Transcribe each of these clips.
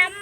আম্মা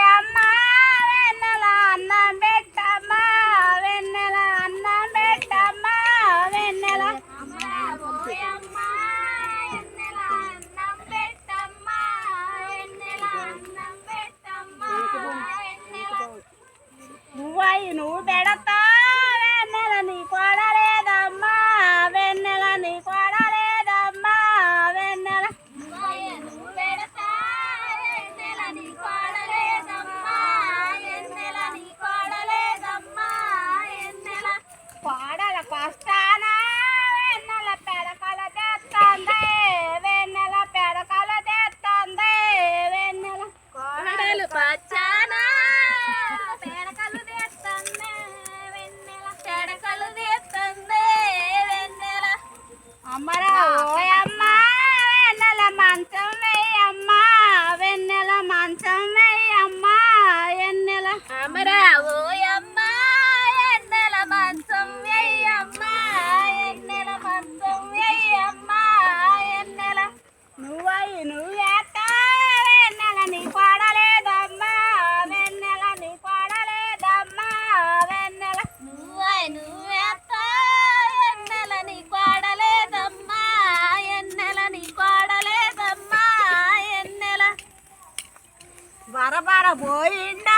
పరపర పోయిండా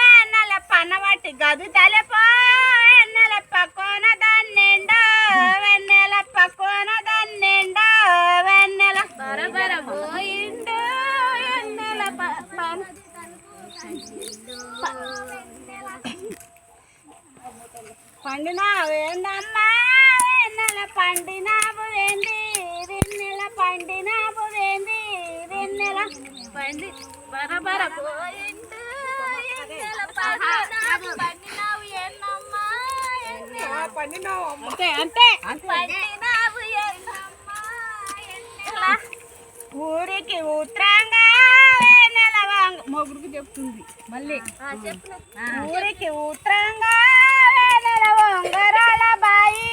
వెన్నెల పన్నబట్టి గది తలపో వెన్నెల పక్కన దాన్నిండా వెన్నెల పక్కన దాన్నిండా వెన్నెల పరపర పోయిండు పండినా ఏందమ్మా? వెన్నెల పండినా ఏంది? వెన్నెల పండినా ఏంది? వెన్నెల పండి బరబర ఊరికి ఉత్తరంగా మొగుడికి చెప్తుంది మళ్ళీ. ఊరికి ఉత్తరంగా బాయి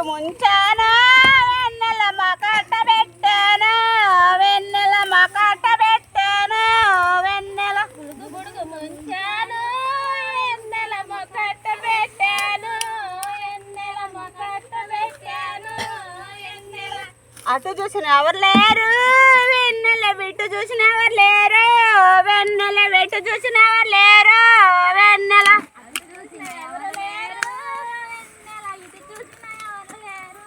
బుడుగు ముంచానా వెన్నెల మకట్ట పెట్టాను వెన్నెల మకట పెట్టాను వెన్నెల బుడుగు బుడుగు ముంచాను ఎన్నెల మొకట్ట పెట్టాను వెన్నెల మొకట్ట పెట్టాను వెన్నెల అటు చూసిన ఎవరు లేరు వెన్నెల విట్టు చూసిన ఎవరు లేరు వెన్నెల పెట్టు చూసిన ఎవరు లేరు వెన్నెల అటు చూసిన ఎవరు లేరు ఎన్నెల ఇటు చూసిన ఎవరు లేరు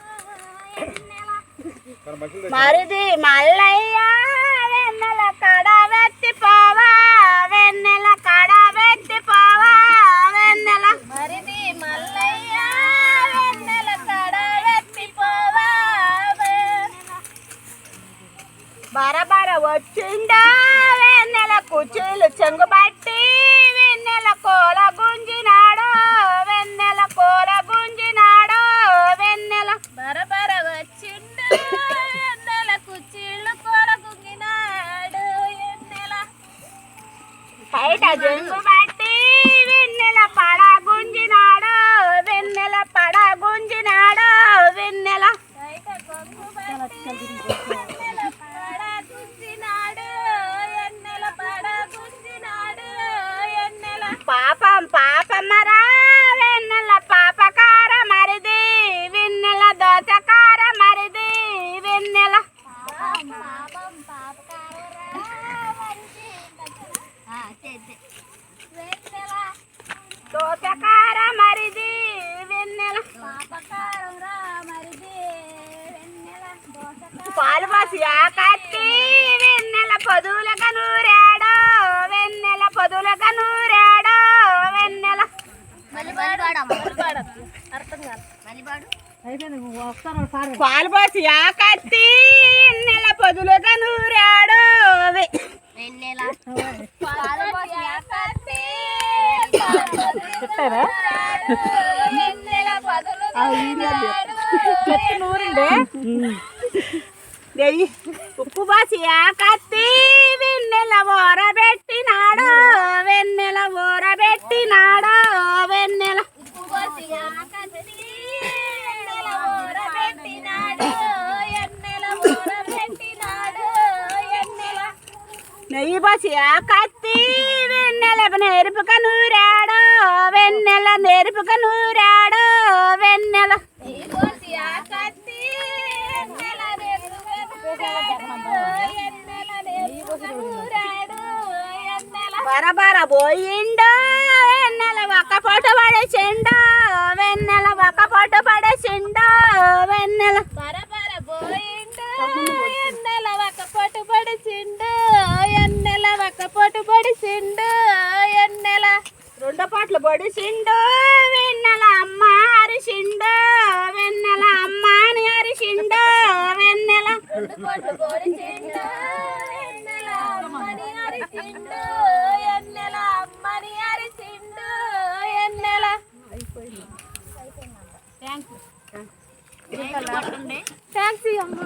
ఎన్నెల మరిది మల్లయ్య వెన్నెల కడ వెత్తి పోవా వెన్నెల కడ వెత్తి పోవా వెన్నెల. మరిది మల్లయ్య వెన్నెల కడ వెత్తిపోవా బరబర వచ్చిండా బయట వెన్నెల పడ గుంజినాడు వెన్నెల పడ గుంజినాడు వెన్నెల బయట కొంగు పాలు పోసి ఆకత్తి వెన్నెల పొదువులుగా నూరాడు వె- వెన్నెల పాలపోసి ఆకత్తి వెన్నెల పదులు నెయ్యి ఉప్పు పోసి ఆకత్తి వెన్నెల ఊరబెట్టినాడు వెన్నెల ఊరబెట్టినాడు. పోసి ఆకత్తి వెన్నెల నేర్పుక నూరాడు వెన్నెల నేర్పుక నూరాడు వెన్నెల. నెయ్యి పోసి కొట్టుకొని తిండు ఎన్నెల అమ్మని అరిచిండు ఎన్నెల అమ్మని అమ్మ.